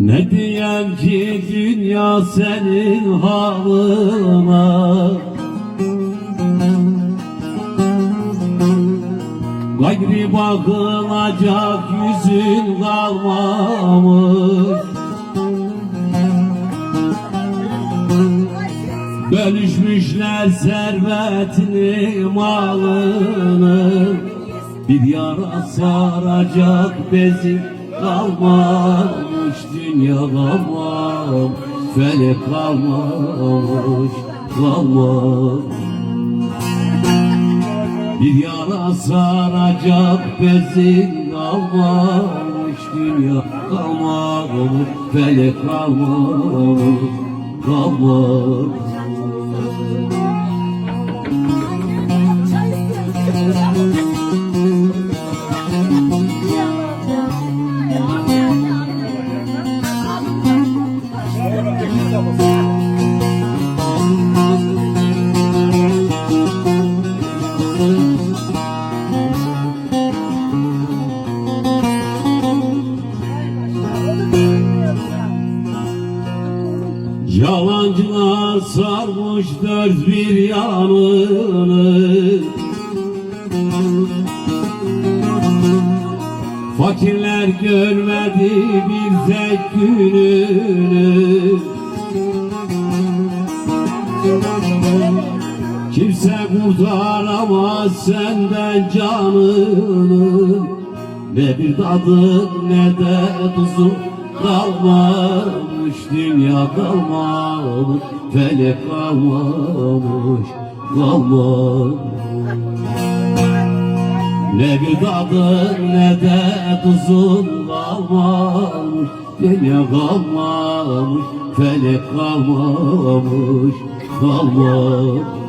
Ne diyem ki dünya senin halına Gayri bakılacak yüzün kalmamış. Bölüşmüşler servetini malını. Bir yara saracak bezi kalmamış Dünya kalmamış Felek kalmamış Kalmamış. Bir yara saracak bezin kalmamış Dünya kalmamış Felek kalmamış Kalmamış Yalancılar sarmış dört bir yanını. Fakirler görmedi bir tek gününü. Kimse kurtaramaz senden canını. Ne bir tadı ne de tuzu kalmamış Dünya kalmamış, felek kalmamış Kalmamış. Ne bir tadı ne de tuzun kalmamış Dünya kalmamış, felek kalmamış Kalmamış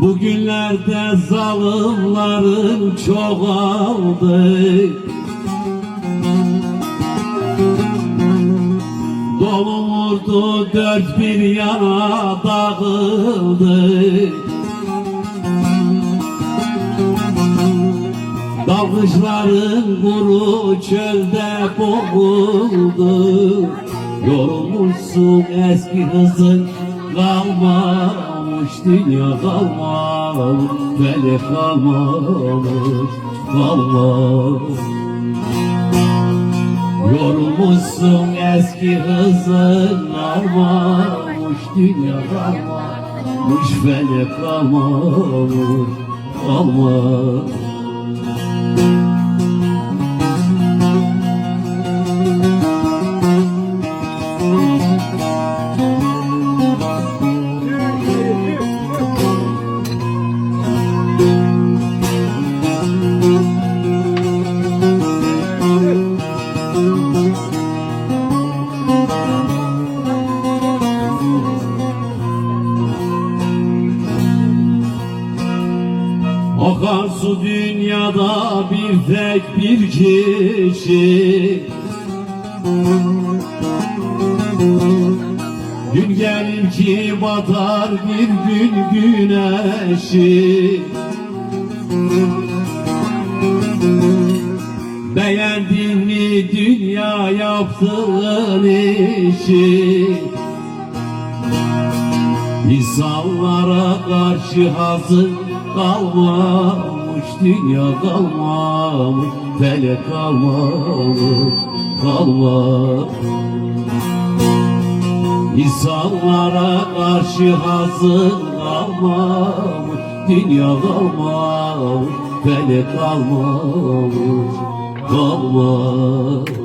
Bugünlerde zalimlerin çoğaldı Vurdu dört bir yana dağıldı. Dalgıçların kuru çölde boğuldu. Yorulmuşsun eski hızın kalmamış Dünya kalmamış, felek kalmamış Kalmamış. Yorulmuşsun eski hızın kalmamış Dünya kalmamış, felek kalmamış Kalmamış Akan su dünyada bir tek bir kişi. Gün gelir ki batar bir gün güneşi. Beğendin mi dünya yaptığın işi? İnsanlara karşı hazır kalmamış Dünya kalmamış Felek kalmamış Kalmamış. İnsanlara karşı hazır kalmamış Dünya kalmamış Felek kalmamış Kalmamış